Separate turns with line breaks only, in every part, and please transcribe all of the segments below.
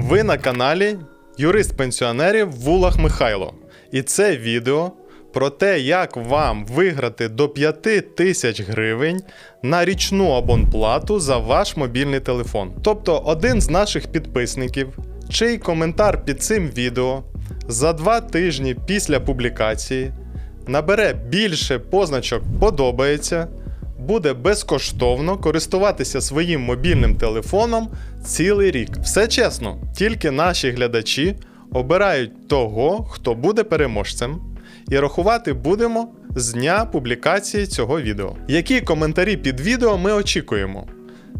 Ви на каналі Юрист пенсіонерів Вулах Михайло. І це відео про те, як вам виграти до 5 тисяч гривень на річну абонплату за ваш мобільний телефон. Тобто, один з наших підписників, чий коментар під цим відео за два тижні після публікації набере більше позначок подобається буде безкоштовно користуватися своїм мобільним телефоном цілий рік. Все чесно, тільки наші глядачі обирають того, хто буде переможцем, і рахувати будемо з дня публікації цього відео. Які коментарі під відео ми очікуємо?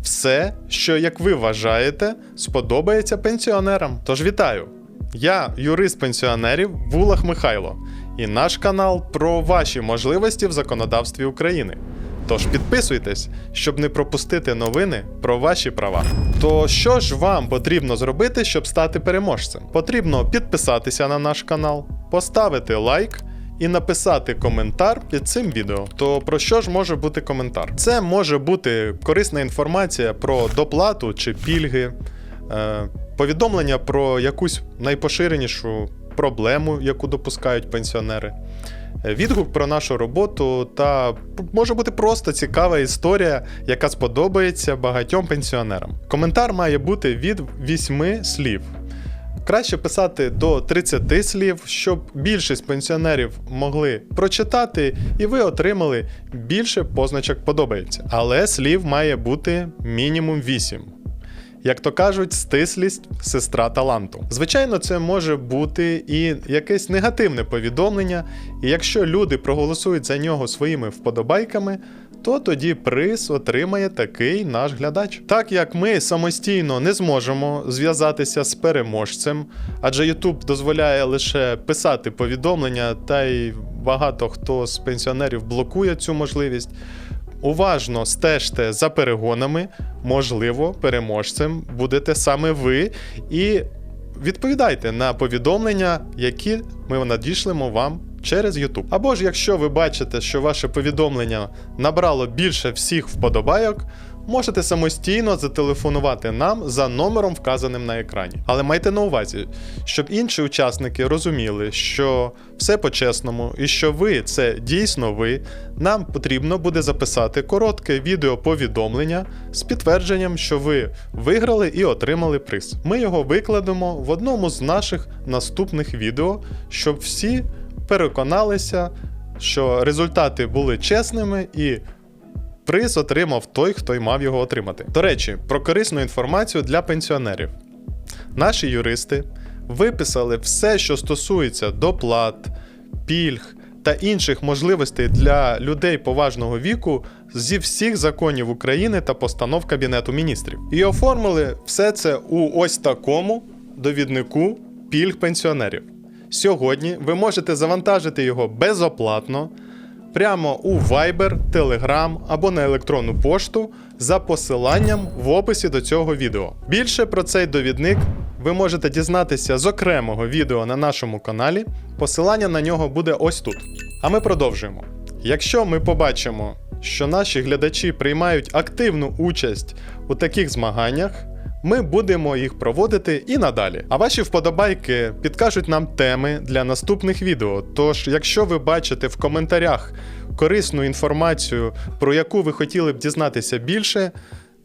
Все, що, як ви вважаєте, сподобається пенсіонерам. Тож вітаю! Я юрист пенсіонерів Вулах Михайло, і наш канал про ваші можливості в законодавстві України. Тож підписуйтесь, щоб не пропустити новини про ваші права. То що ж вам потрібно зробити, щоб стати переможцем? Потрібно підписатися на наш канал, поставити лайк і написати коментар під цим відео. То про що ж може бути коментар? Це може бути корисна інформація про доплату чи пільги, е, повідомлення про якусь найпоширенішу проблему, яку допускають пенсіонери. Відгук про нашу роботу та може бути просто цікава історія, яка сподобається багатьом пенсіонерам. Коментар має бути від 8 слів. Краще писати до 30 слів, щоб більшість пенсіонерів могли прочитати, і ви отримали більше позначок подобається. Але слів має бути мінімум 8. Як то кажуть, стислість сестра таланту. Звичайно, це може бути і якесь негативне повідомлення, і якщо люди проголосують за нього своїми вподобайками, то тоді приз отримає такий наш глядач. Так як ми самостійно не зможемо зв'язатися з переможцем, адже YouTube дозволяє лише писати повідомлення, та й багато хто з пенсіонерів блокує цю можливість. Уважно стежте за перегонами, можливо, переможцем будете саме ви, і відповідайте на повідомлення, які ми надішлемо вам через YouTube. Або ж якщо ви бачите, що ваше повідомлення набрало більше всіх вподобайок, можете самостійно зателефонувати нам за номером, вказаним на екрані. Але майте на увазі, щоб інші учасники розуміли, що все по-чесному і що ви це дійсно ви, нам потрібно буде записати коротке відеоповідомлення з підтвердженням, що ви виграли і отримали приз. Ми його викладемо в одному з наших наступних відео, щоб всі переконалися, що результати були чесними і приз отримав той, хто й мав його отримати. До речі, про корисну інформацію для пенсіонерів. Наші юристи виписали все, що стосується доплат, пільг та інших можливостей для людей поважного віку зі всіх законів України та постанов Кабінету міністрів. І оформили все це у ось такому довіднику пільг пенсіонерів. Сьогодні ви можете завантажити його безоплатно прямо у Viber, Telegram або на електронну пошту за посиланням в описі до цього відео. Більше про цей довідник ви можете дізнатися з окремого відео на нашому каналі. Посилання на нього буде ось тут. А ми продовжуємо. Якщо ми побачимо, що наші глядачі приймають активну участь у таких змаганнях, ми будемо їх проводити і надалі. А ваші вподобайки підкажуть нам теми для наступних відео. Тож, якщо ви бачите в коментарях корисну інформацію, про яку ви хотіли б дізнатися більше,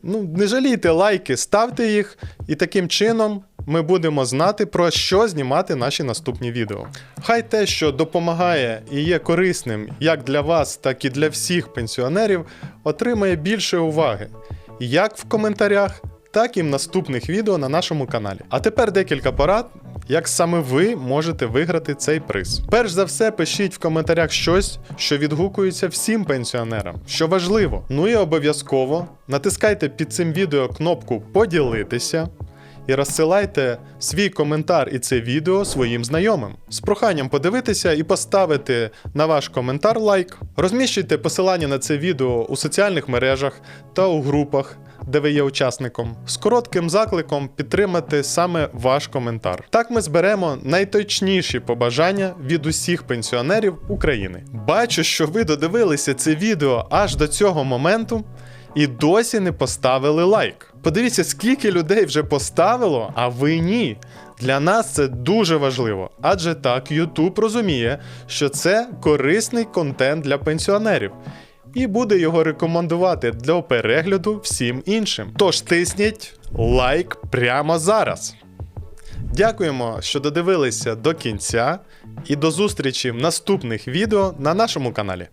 ну не жалійте лайки, ставте їх, і таким чином ми будемо знати про що знімати наші наступні відео. Хай те, що допомагає і є корисним як для вас, так і для всіх пенсіонерів, отримає більше уваги, як в коментарях так і в наступних відео на нашому каналі. А тепер декілька порад, як саме ви можете виграти цей приз. Перш за все, пишіть в коментарях щось, що відгукується всім пенсіонерам, що важливо. Ну і обов'язково натискайте під цим відео кнопку Поділитися. І розсилайте свій коментар і це відео своїм знайомим з проханням подивитися і поставити на ваш коментар лайк. Розміщуйте посилання на це відео у соціальних мережах та у групах, де ви є учасником, з коротким закликом підтримати саме ваш коментар. Так ми зберемо найточніші побажання від усіх пенсіонерів України. Бачу, що ви додивилися це відео аж до цього моменту і досі не поставили лайк. Подивіться, скільки людей вже поставило, а ви ні. Для нас це дуже важливо, адже так YouTube розуміє, що це корисний контент для пенсіонерів і буде його рекомендувати для перегляду всім іншим. Тож тисніть лайк прямо зараз. Дякуємо, що додивилися до кінця, і до зустрічі в наступних відео на нашому каналі.